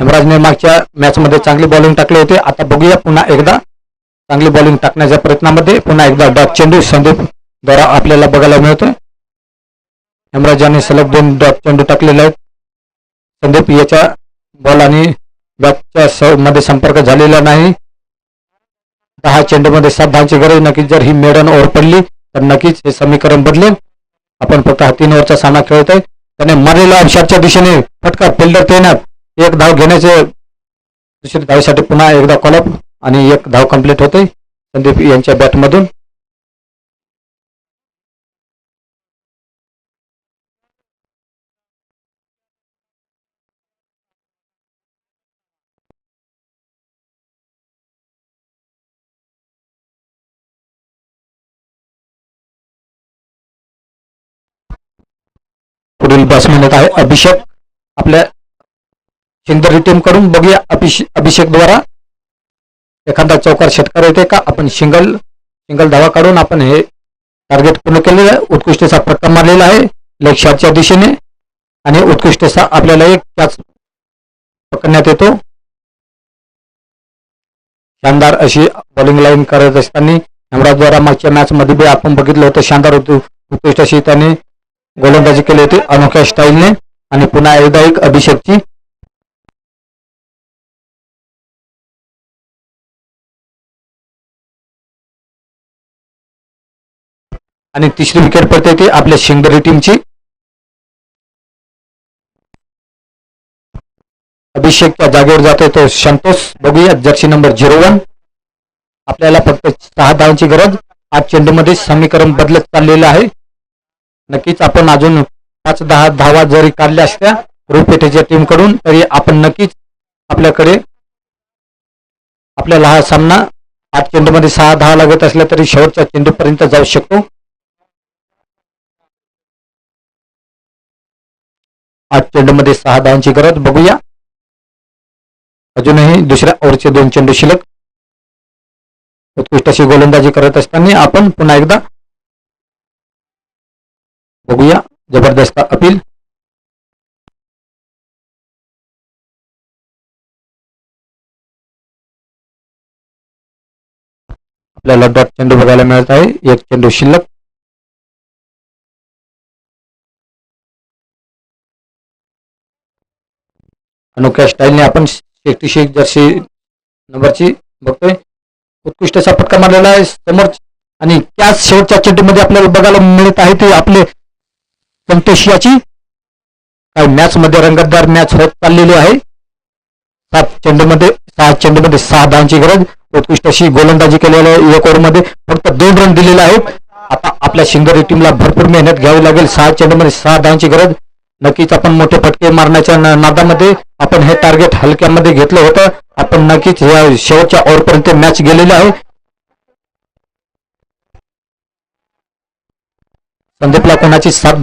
हेमराजने मागच्या मॅचमध्ये चांगली बॉलिंग टाकली होती. आता बघूया पुन्हा एकदा. चांगली बॉलिंग टाकण्याच्या प्रयत्नामध्ये पुन्हा एकदा डॉट चेंडू संदीप द्वारा आपल्याला बघायला मिळतोय. हेमराज यांनी सलग दोन डॉट चेंडू टाकलेले आहेत. संदीप याच्या बॉल आणि बॅटच्या मध्ये संपर्क झालेला नाही. दहा चेंडूमध्ये सात धावची गरज नक्कीच जर ही मेडन ओव्हर पडली तर नक्कीच हे समीकरण बदलेल. आपण फक्त हा तीन ओव्हरचा सामना खेळत आहे त्याने मारलेला अपशाटच्या दिशेने फटका फिल्डर तैनात. एक धाव घेण्याचे दुसऱ्या धावेसाठी पुन्हा एकदा कॉलअप आणि एक धाव कंप्लीट होते. संदीप यांच्या बॅटमधून पुढील बॅट्समॅन येत आहे अभिषेक. आपल्या शिंदरी टीम करून बघूया अभिषेक अभिषेक द्वारा. एखादा चौकार षटकार येते का? आपण सिंगल सिंगल धावा काढून आपण हे टार्गेट पूर्ण केलेलं आहे. उत्कृष्टचा फटका मारलेला आहे. लेग दिशेने. आणि उत्कृष्टचा आपल्याला एक त्याच पकडण्यात येतो. शानदार अशी बॉलिंग लाईन करत असताना हेमराजद्वारा मागच्या मॅचमध्ये बी आपण बघितलं होतं. शानदार होतं उत्कृष्ट अशी त्याने गोलंदाजी केली होती अनोख्या स्टाईलने आणि पुन्हा एकदा एक अभिषेकची आणि तिसरी विकेट पडते ती आपल्या शिंगरी टीमची अभिषेकच्या जागेवर जातोय तो संतोष. बघूया जर्सी नंबर झिरो वन आपल्याला फक्त सहा धावांची गरज. आज चेंडूमध्ये समीकरण बदलत चाललेलं आहे. नक्कीच आपण अजून पाच दहा धावा जरी काढल्या असत्या रुपेटेच्या टीमकडून तरी आपण नक्कीच आपल्याकडे आपल्याला हा सामना आठ चेंडूमध्ये सहा धावा लागत असल्या तरी शेवटच्या चेंडूपर्यंत जाऊ शकतो. आठ चेंडूमध्ये सहा धावांची गरज. बघूया. अजूनही दुसऱ्या ओव्हरचे दोन चेंडू शिल्लक. उत्कृष्ट अशी गोलंदाजी करत असताना आपण पुन्हा एकदा बघूया. जबरदस्त अपील. आपल्याला डॉट चेंडू बघायला मिळत आहे. एक चेंडू शिल्लक. अनोख्या स्टाईलने आपण एकतीसशे जर्सी नंबरची बघतोय. उत्कृष्ट असा फटका मारलेला आहे समोर आणि त्याच शेवटच्या चेंडूमध्ये आपल्याला बघायला मिळत आहे ते आपले संतोषियाची काय मॅच मध्ये रंगतदार मॅच होत चाललेली आहे. सात चेंडूमध्ये सहा चेंडूमध्ये सहा धावांची गरज. उत्कृष्ट अशी गोलंदाजी केलेल्या आहे एक ओव्हरमध्ये. फक्त दोन रन दिलेले आहेत. आता आपल्या शिंगरी टीमला भरपूर मेहनत घ्यावी लागेल. सहा चेंडूमध्ये सहा धावांची गरज. नक्कीच आपण मोठे फटके मारण्याच्या नादामध्ये आपण हे टार्गेट हलक्यामध्ये घेतलं होतं. आपण नक्कीच या शेवटच्या ओव्हरपर्यंत मॅच गेलेली आहे. संदीपला कोणाची साथ